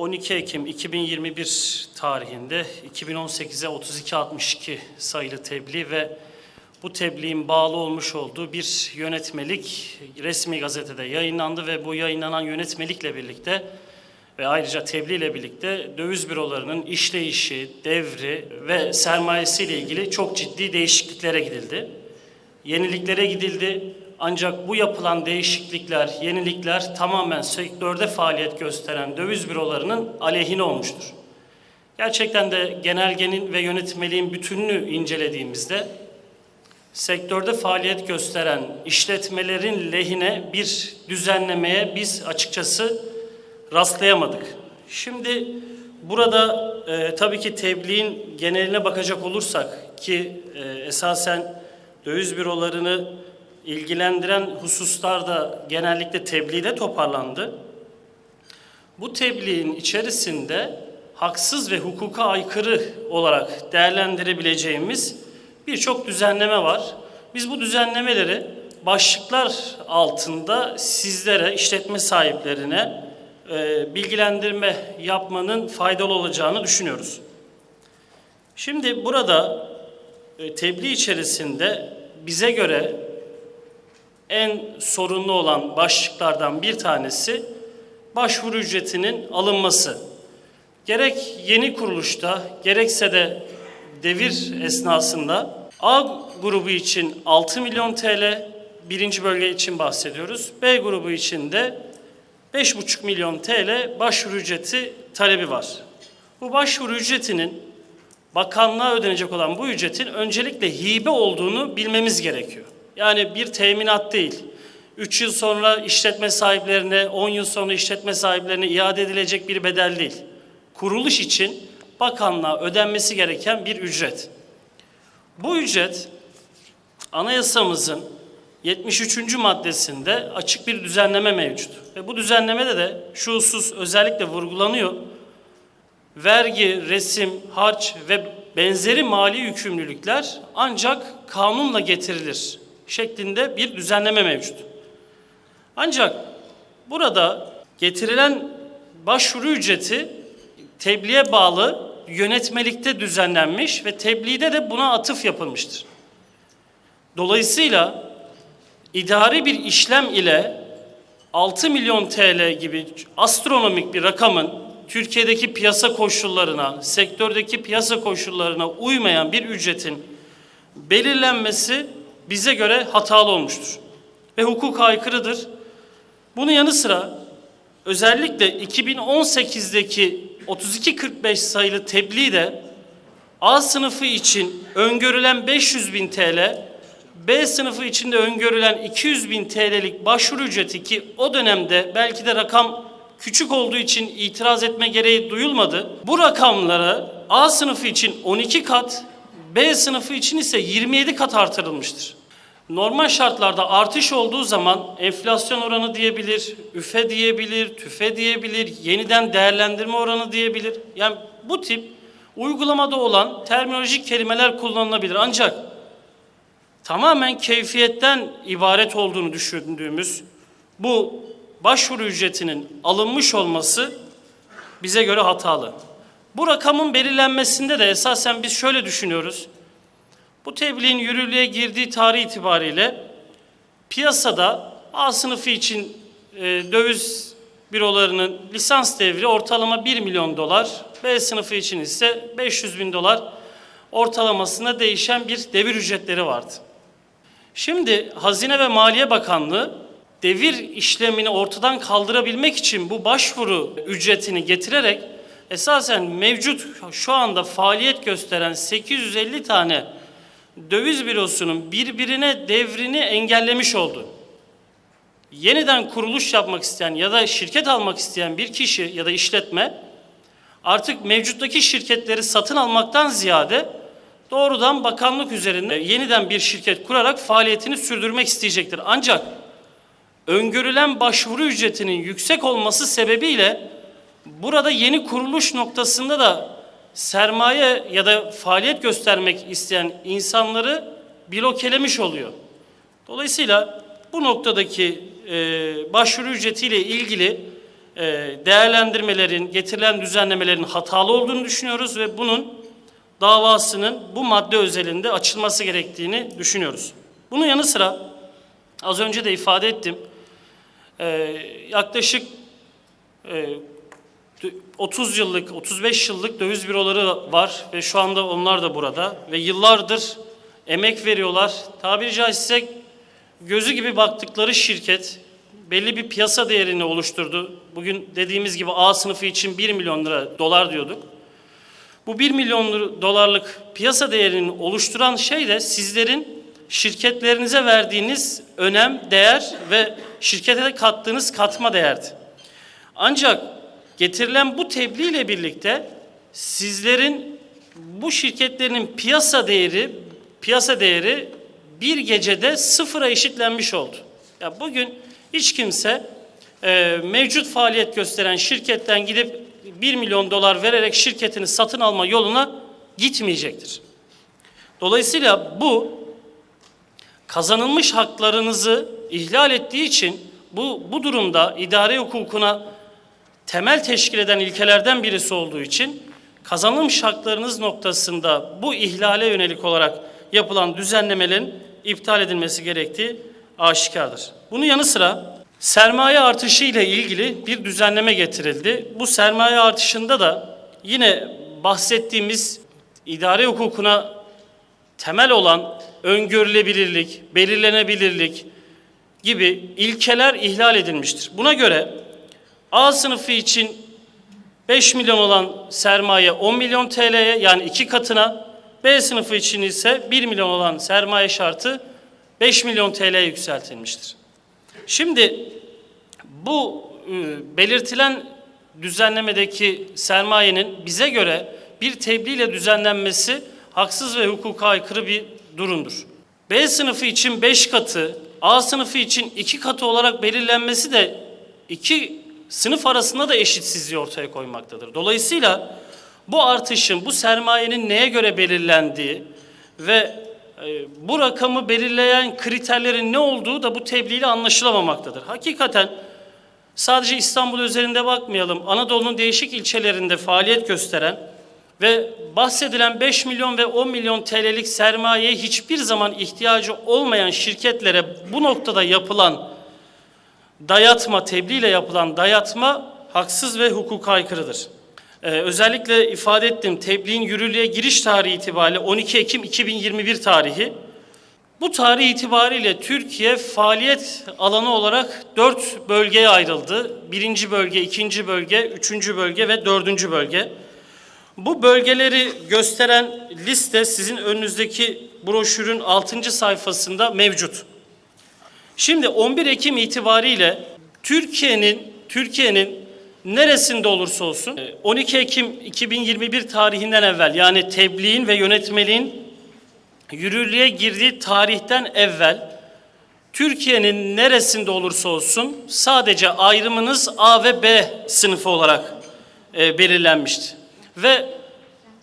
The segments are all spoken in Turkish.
12 Ekim 2021 tarihinde 2018'e 3262 sayılı tebliğ ve bu tebliğin bağlı olmuş olduğu bir yönetmelik resmi gazetede yayınlandı ve bu yayınlanan yönetmelikle birlikte ve ayrıca tebliğ ile birlikte döviz bürolarının işleyişi, devri ve sermayesiyle ilgili çok ciddi değişikliklere gidildi. Yeniliklere gidildi. Ancak bu yapılan değişiklikler, yenilikler tamamen sektörde faaliyet gösteren döviz bürolarının aleyhine olmuştur. Gerçekten de genelgenin ve yönetmeliğin bütününü incelediğimizde sektörde faaliyet gösteren işletmelerin lehine bir düzenlemeye biz açıkçası rastlayamadık. Şimdi burada e, tabii ki tebliğin geneline bakacak olursak ki e, esasen döviz bürolarını ilgilendiren hususlar da genellikle tebliğde toparlandı. Bu tebliğin içerisinde haksız ve hukuka aykırı olarak değerlendirebileceğimiz birçok düzenleme var. Biz bu düzenlemeleri başlıklar altında sizlere, işletme sahiplerine e, bilgilendirme yapmanın faydalı olacağını düşünüyoruz. Şimdi burada e, tebliğ içerisinde bize göre en sorunlu olan başlıklardan bir tanesi başvuru ücretinin alınması. Gerek yeni kuruluşta gerekse de devir esnasında A grubu için 6 milyon TL birinci bölge için bahsediyoruz. B grubu için de 5,5 milyon TL başvuru ücreti talebi var. Bu başvuru ücretinin bakanlığa ödenecek olan bu ücretin öncelikle hibe olduğunu bilmemiz gerekiyor. Yani bir teminat değil. 3 yıl sonra işletme sahiplerine, 10 yıl sonra işletme sahiplerine iade edilecek bir bedel değil. Kuruluş için bakanlığa ödenmesi gereken bir ücret. Bu ücret anayasamızın 73. maddesinde açık bir düzenleme mevcut. Ve bu düzenlemede de şu husus özellikle vurgulanıyor. Vergi, resim, harç ve benzeri mali yükümlülükler ancak kanunla getirilir şeklinde bir düzenleme mevcut. Ancak burada getirilen başvuru ücreti tebliğe bağlı yönetmelikte düzenlenmiş ve tebliğde de buna atıf yapılmıştır. Dolayısıyla idari bir işlem ile 6 milyon TL gibi astronomik bir rakamın Türkiye'deki piyasa koşullarına, sektördeki piyasa koşullarına uymayan bir ücretin belirlenmesi bize göre hatalı olmuştur ve hukuka aykırıdır. Bunun yanı sıra özellikle 2018'deki 3245 sayılı tebliğ de A sınıfı için öngörülen 500 bin TL, B sınıfı için de öngörülen 200 bin TL'lik başvuru ücreti ki o dönemde belki de rakam küçük olduğu için itiraz etme gereği duyulmadı. Bu rakamlara A sınıfı için 12 kat, B sınıfı için ise 27 kat artırılmıştır. Normal şartlarda artış olduğu zaman enflasyon oranı diyebilir, üfe diyebilir, tüfe diyebilir, yeniden değerlendirme oranı diyebilir. Yani bu tip uygulamada olan terminolojik kelimeler kullanılabilir. Ancak tamamen keyfiyetten ibaret olduğunu düşündüğümüz bu başvuru ücretinin alınmış olması bize göre hatalı. Bu rakamın belirlenmesinde de esasen biz şöyle düşünüyoruz. Bu tebliğin yürürlüğe girdiği tarih itibariyle piyasada A sınıfı için e, döviz bürolarının lisans devri ortalama 1 milyon dolar, B sınıfı için ise 500 bin dolar ortalamasında değişen bir devir ücretleri vardı. Şimdi Hazine ve Maliye Bakanlığı devir işlemini ortadan kaldırabilmek için bu başvuru ücretini getirerek esasen mevcut şu anda faaliyet gösteren 850 tane döviz bürosunun birbirine devrini engellemiş oldu. Yeniden kuruluş yapmak isteyen ya da şirket almak isteyen bir kişi ya da işletme artık mevcuttaki şirketleri satın almaktan ziyade doğrudan bakanlık üzerinde yeniden bir şirket kurarak faaliyetini sürdürmek isteyecektir. Ancak öngörülen başvuru ücretinin yüksek olması sebebiyle burada yeni kuruluş noktasında da sermaye ya da faaliyet göstermek isteyen insanları blokelemiş oluyor. Dolayısıyla bu noktadaki e, başvuru ücretiyle ilgili e, değerlendirmelerin, getirilen düzenlemelerin hatalı olduğunu düşünüyoruz ve bunun davasının bu madde özelinde açılması gerektiğini düşünüyoruz. Bunun yanı sıra az önce de ifade ettim. e, yaklaşık e, 30 yıllık, 35 yıllık döviz büroları var ve şu anda onlar da burada ve yıllardır emek veriyorlar. Tabiri caizse gözü gibi baktıkları şirket belli bir piyasa değerini oluşturdu. Bugün dediğimiz gibi A sınıfı için 1 milyon lira dolar diyorduk. Bu 1 milyon dolarlık piyasa değerini oluşturan şey de sizlerin şirketlerinize verdiğiniz önem, değer ve şirkete kattığınız katma değerdi. Ancak getirilen bu tebliğ ile birlikte sizlerin bu şirketlerin piyasa değeri piyasa değeri bir gecede sıfıra eşitlenmiş oldu. Ya bugün hiç kimse e, mevcut faaliyet gösteren şirketten gidip 1 milyon dolar vererek şirketini satın alma yoluna gitmeyecektir. Dolayısıyla bu kazanılmış haklarınızı ihlal ettiği için bu, bu durumda idare hukukuna temel teşkil eden ilkelerden birisi olduğu için kazanılmış haklarınız noktasında bu ihlale yönelik olarak yapılan düzenlemelerin iptal edilmesi gerektiği aşikardır. Bunun yanı sıra sermaye artışı ile ilgili bir düzenleme getirildi. Bu sermaye artışında da yine bahsettiğimiz idare hukukuna temel olan öngörülebilirlik, belirlenebilirlik gibi ilkeler ihlal edilmiştir. Buna göre A sınıfı için 5 milyon olan sermaye 10 milyon TL'ye yani iki katına, B sınıfı için ise 1 milyon olan sermaye şartı 5 milyon TL'ye yükseltilmiştir. Şimdi bu e, belirtilen düzenlemedeki sermayenin bize göre bir tebliğ ile düzenlenmesi haksız ve hukuka aykırı bir durumdur. B sınıfı için 5 katı, A sınıfı için 2 katı olarak belirlenmesi de iki sınıf arasında da eşitsizliği ortaya koymaktadır. Dolayısıyla bu artışın, bu sermayenin neye göre belirlendiği ve e, bu rakamı belirleyen kriterlerin ne olduğu da bu tebliğ ile anlaşılamamaktadır. Hakikaten sadece İstanbul üzerinde bakmayalım. Anadolu'nun değişik ilçelerinde faaliyet gösteren ve bahsedilen 5 milyon ve 10 milyon TL'lik sermayeye hiçbir zaman ihtiyacı olmayan şirketlere bu noktada yapılan dayatma, tebliğ ile yapılan dayatma haksız ve hukuka aykırıdır. Ee, özellikle ifade ettim tebliğin yürürlüğe giriş tarihi itibariyle 12 Ekim 2021 tarihi. Bu tarih itibariyle Türkiye faaliyet alanı olarak dört bölgeye ayrıldı. Birinci bölge, ikinci bölge, üçüncü bölge ve dördüncü bölge. Bu bölgeleri gösteren liste sizin önünüzdeki broşürün 6. sayfasında mevcut. Şimdi 11 Ekim itibariyle Türkiye'nin Türkiye'nin neresinde olursa olsun e, 12 Ekim 2021 tarihinden evvel yani tebliğin ve yönetmeliğin yürürlüğe girdiği tarihten evvel Türkiye'nin neresinde olursa olsun sadece ayrımınız A ve B sınıfı olarak e, belirlenmişti. Ve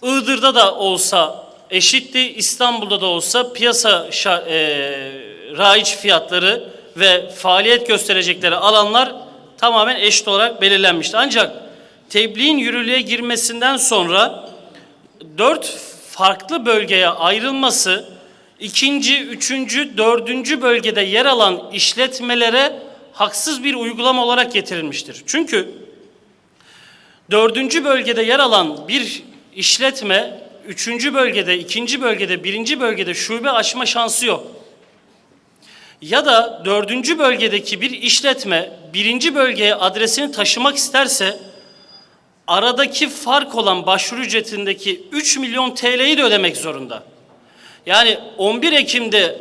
Iğdır'da da olsa eşitti, İstanbul'da da olsa piyasa e, raiç fiyatları ve faaliyet gösterecekleri alanlar tamamen eşit olarak belirlenmişti. Ancak tebliğin yürürlüğe girmesinden sonra dört farklı bölgeye ayrılması ikinci, üçüncü, dördüncü bölgede yer alan işletmelere haksız bir uygulama olarak getirilmiştir. Çünkü dördüncü bölgede yer alan bir işletme üçüncü bölgede, ikinci bölgede, birinci bölgede şube açma şansı yok. Ya da dördüncü bölgedeki bir işletme birinci bölgeye adresini taşımak isterse aradaki fark olan başvuru ücretindeki 3 milyon TL'yi de ödemek zorunda. Yani 11 Ekim'de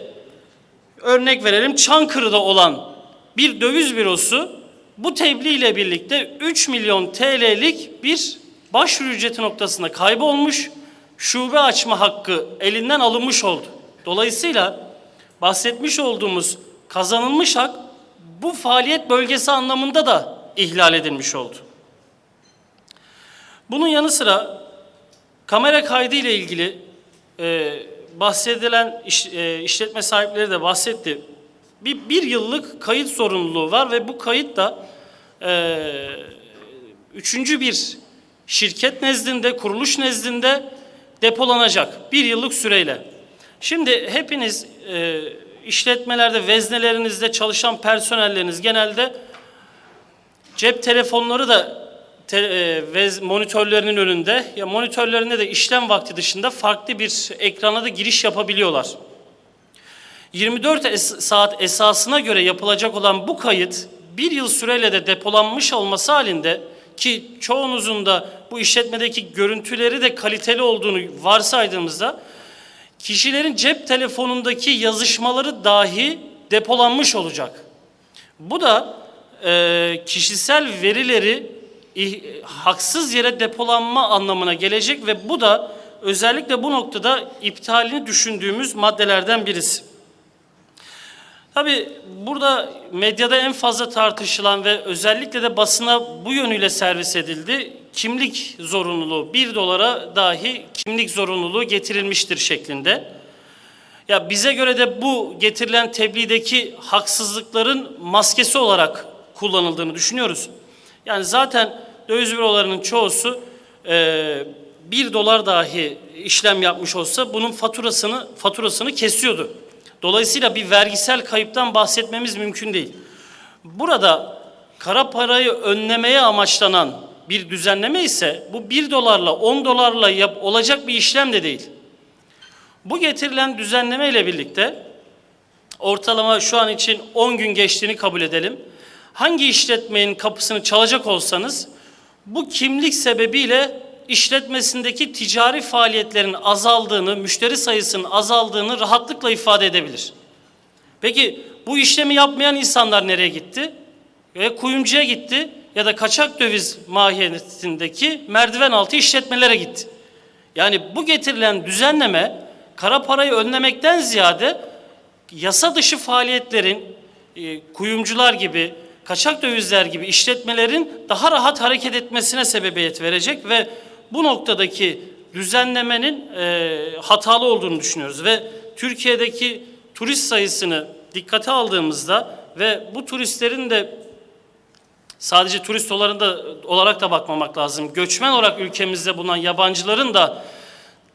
örnek verelim Çankırı'da olan bir döviz bürosu bu tebliğ ile birlikte 3 milyon TL'lik bir başvuru ücreti noktasında kaybolmuş, şube açma hakkı elinden alınmış oldu. Dolayısıyla bahsetmiş olduğumuz kazanılmış hak bu faaliyet bölgesi anlamında da ihlal edilmiş oldu. Bunun yanı sıra kamera kaydı ile ilgili e, bahsedilen iş, e, işletme sahipleri de bahsetti. Bir, bir yıllık kayıt sorumluluğu var ve bu kayıt da e, üçüncü bir şirket nezdinde, kuruluş nezdinde depolanacak bir yıllık süreyle. Şimdi hepiniz e, işletmelerde, veznelerinizde çalışan personelleriniz genelde cep telefonları da te, e, vez, monitörlerinin önünde ya monitörlerinde de işlem vakti dışında farklı bir ekrana da giriş yapabiliyorlar. 24 es- saat esasına göre yapılacak olan bu kayıt bir yıl süreyle de depolanmış olması halinde ki çoğunuzun da bu işletmedeki görüntüleri de kaliteli olduğunu varsaydığımızda kişilerin cep telefonundaki yazışmaları dahi depolanmış olacak. Bu da e, kişisel verileri ih- haksız yere depolanma anlamına gelecek ve bu da özellikle bu noktada iptalini düşündüğümüz maddelerden birisi. Tabii burada medyada en fazla tartışılan ve özellikle de basına bu yönüyle servis edildi. Kimlik zorunluluğu, bir dolara dahi kimlik zorunluluğu getirilmiştir şeklinde. Ya bize göre de bu getirilen tebliğdeki haksızlıkların maskesi olarak kullanıldığını düşünüyoruz. Yani zaten döviz bürolarının çoğusu e, bir dolar dahi işlem yapmış olsa bunun faturasını faturasını kesiyordu. Dolayısıyla bir vergisel kayıptan bahsetmemiz mümkün değil. Burada kara parayı önlemeye amaçlanan bir düzenleme ise bu 1 dolarla 10 dolarla yap, olacak bir işlem de değil. Bu getirilen düzenleme ile birlikte ortalama şu an için 10 gün geçtiğini kabul edelim. Hangi işletmenin kapısını çalacak olsanız bu kimlik sebebiyle işletmesindeki ticari faaliyetlerin azaldığını, müşteri sayısının azaldığını rahatlıkla ifade edebilir. Peki bu işlemi yapmayan insanlar nereye gitti? Ya kuyumcuya gitti ya da kaçak döviz mahiyetindeki merdiven altı işletmelere gitti. Yani bu getirilen düzenleme kara parayı önlemekten ziyade yasa dışı faaliyetlerin e, kuyumcular gibi, kaçak dövizler gibi işletmelerin daha rahat hareket etmesine sebebiyet verecek ve bu noktadaki düzenlemenin e, hatalı olduğunu düşünüyoruz ve Türkiye'deki turist sayısını dikkate aldığımızda ve bu turistlerin de sadece turist olarak da, bakmamak lazım. Göçmen olarak ülkemizde bulunan yabancıların da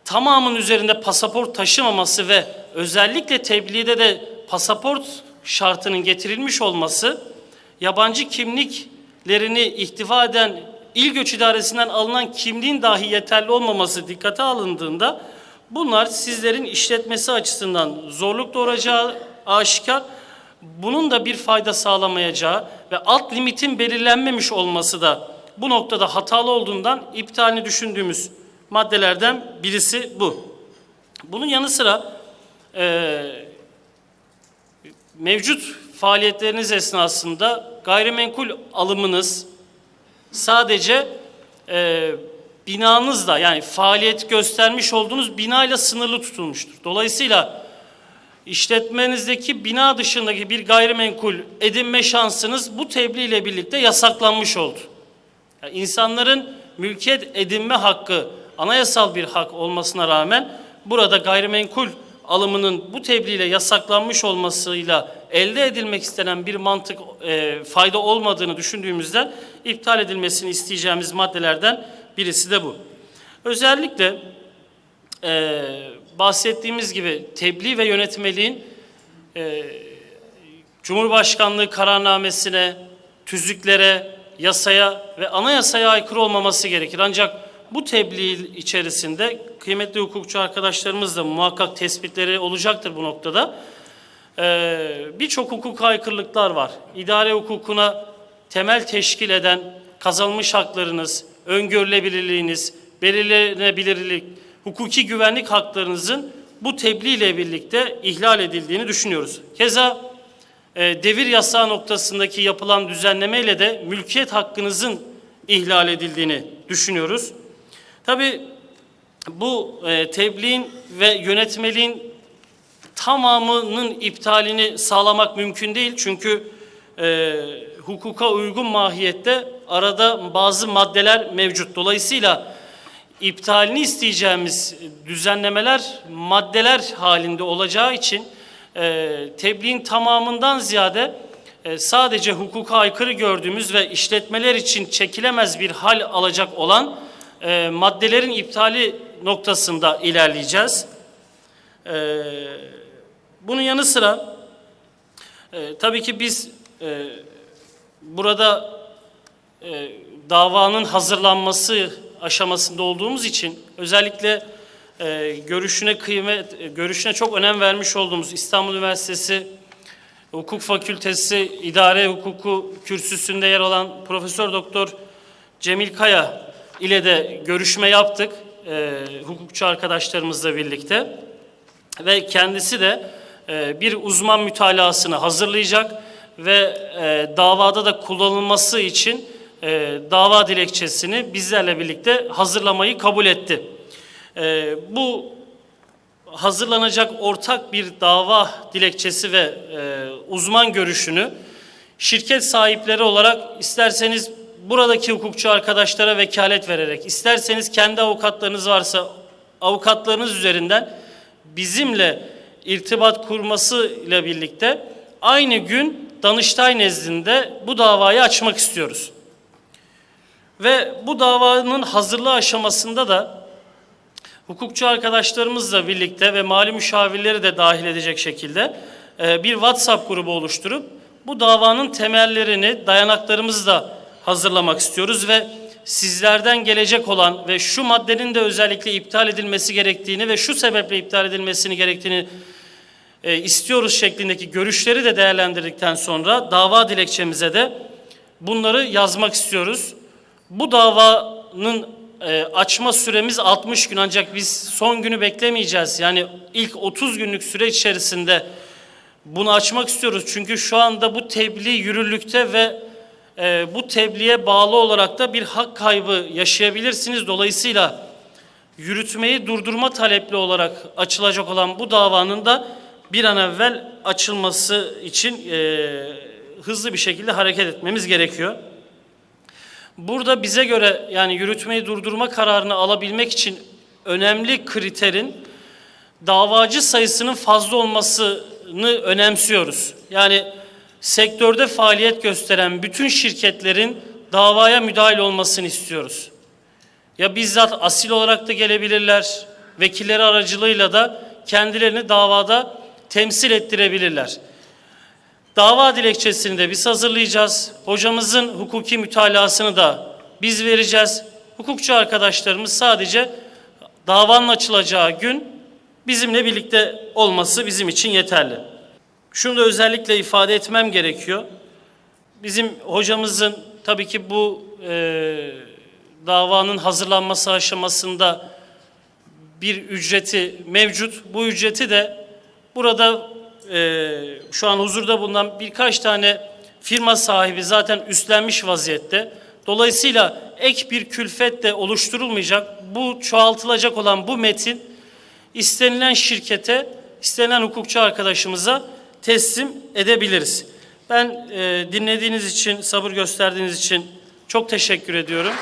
tamamının üzerinde pasaport taşımaması ve özellikle tebliğde de pasaport şartının getirilmiş olması yabancı kimliklerini ihtiva eden İl Göç İdaresi'nden alınan kimliğin dahi yeterli olmaması dikkate alındığında bunlar sizlerin işletmesi açısından zorluk doğuracağı aşikar. Bunun da bir fayda sağlamayacağı ve alt limitin belirlenmemiş olması da bu noktada hatalı olduğundan iptalini düşündüğümüz maddelerden birisi bu. Bunun yanı sıra e, mevcut faaliyetleriniz esnasında gayrimenkul alımınız sadece e, binanızla yani faaliyet göstermiş olduğunuz binayla sınırlı tutulmuştur. Dolayısıyla işletmenizdeki bina dışındaki bir gayrimenkul edinme şansınız bu tebliğ ile birlikte yasaklanmış oldu. Yani insanların mülkiyet edinme hakkı anayasal bir hak olmasına rağmen burada gayrimenkul alımının bu tebliğ ile yasaklanmış olmasıyla elde edilmek istenen bir mantık e, fayda olmadığını düşündüğümüzden iptal edilmesini isteyeceğimiz maddelerden birisi de bu. Özellikle e, bahsettiğimiz gibi tebliğ ve yönetmeliğin e, Cumhurbaşkanlığı kararnamesine, tüzüklere, yasaya ve anayasaya aykırı olmaması gerekir. Ancak bu tebliğ içerisinde kıymetli hukukçu arkadaşlarımız da muhakkak tespitleri olacaktır bu noktada. Ee, Birçok hukuk aykırılıklar var. İdare hukukuna temel teşkil eden kazanmış haklarınız, öngörülebilirliğiniz, belirlenebilirlik, hukuki güvenlik haklarınızın bu tebliğ ile birlikte ihlal edildiğini düşünüyoruz. Keza e, devir yasağı noktasındaki yapılan düzenlemeyle de mülkiyet hakkınızın ihlal edildiğini düşünüyoruz. Tabii bu e, tebliğin ve yönetmeliğin tamamının iptalini sağlamak mümkün değil. Çünkü e, hukuka uygun mahiyette arada bazı maddeler mevcut. Dolayısıyla iptalini isteyeceğimiz düzenlemeler maddeler halinde olacağı için e, tebliğin tamamından ziyade e, sadece hukuka aykırı gördüğümüz ve işletmeler için çekilemez bir hal alacak olan e, maddelerin iptali noktasında ilerleyeceğiz. E, bunun yanı sıra e, tabii ki biz e, burada e, davanın hazırlanması aşamasında olduğumuz için özellikle e, görüşüne kıymet e, görüşüne çok önem vermiş olduğumuz İstanbul Üniversitesi Hukuk Fakültesi İdare Hukuku kürsüsünde yer alan Profesör Doktor Cemil Kaya ile de görüşme yaptık e, hukukçu arkadaşlarımızla birlikte. Ve kendisi de e, bir uzman mütalasını hazırlayacak ve e, davada da kullanılması için e, dava dilekçesini bizlerle birlikte hazırlamayı kabul etti. E, bu hazırlanacak ortak bir dava dilekçesi ve e, uzman görüşünü şirket sahipleri olarak isterseniz buradaki hukukçu arkadaşlara vekalet vererek, isterseniz kendi avukatlarınız varsa avukatlarınız üzerinden bizimle irtibat kurması ile birlikte aynı gün Danıştay nezdinde bu davayı açmak istiyoruz. Ve bu davanın hazırlığı aşamasında da hukukçu arkadaşlarımızla birlikte ve mali müşavirleri de dahil edecek şekilde e, bir WhatsApp grubu oluşturup bu davanın temellerini, dayanaklarımızı da hazırlamak istiyoruz ve sizlerden gelecek olan ve şu maddenin de özellikle iptal edilmesi gerektiğini ve şu sebeple iptal edilmesini gerektiğini e, istiyoruz şeklindeki görüşleri de değerlendirdikten sonra dava dilekçemize de bunları yazmak istiyoruz. Bu davanın e, açma süremiz 60 gün ancak biz son günü beklemeyeceğiz. Yani ilk 30 günlük süre içerisinde bunu açmak istiyoruz. Çünkü şu anda bu tebliğ yürürlükte ve e, bu tebliğe bağlı olarak da bir hak kaybı yaşayabilirsiniz. Dolayısıyla yürütmeyi durdurma talepli olarak açılacak olan bu davanın da bir an evvel açılması için e, hızlı bir şekilde hareket etmemiz gerekiyor. Burada bize göre yani yürütmeyi durdurma kararını alabilmek için önemli kriterin davacı sayısının fazla olmasını önemsiyoruz. Yani sektörde faaliyet gösteren bütün şirketlerin davaya müdahil olmasını istiyoruz. Ya bizzat asil olarak da gelebilirler, vekilleri aracılığıyla da kendilerini davada temsil ettirebilirler. Dava dilekçesini de biz hazırlayacağız. Hocamızın hukuki mütalasını da biz vereceğiz. Hukukçu arkadaşlarımız sadece davanın açılacağı gün bizimle birlikte olması bizim için yeterli. Şunu da özellikle ifade etmem gerekiyor. Bizim hocamızın tabii ki bu e, davanın hazırlanması aşamasında bir ücreti mevcut. Bu ücreti de burada e, şu an huzurda bulunan birkaç tane firma sahibi zaten üstlenmiş vaziyette. Dolayısıyla ek bir külfet de oluşturulmayacak. Bu çoğaltılacak olan bu metin istenilen şirkete, istenilen hukukçu arkadaşımıza teslim edebiliriz. Ben e, dinlediğiniz için, sabır gösterdiğiniz için çok teşekkür ediyorum.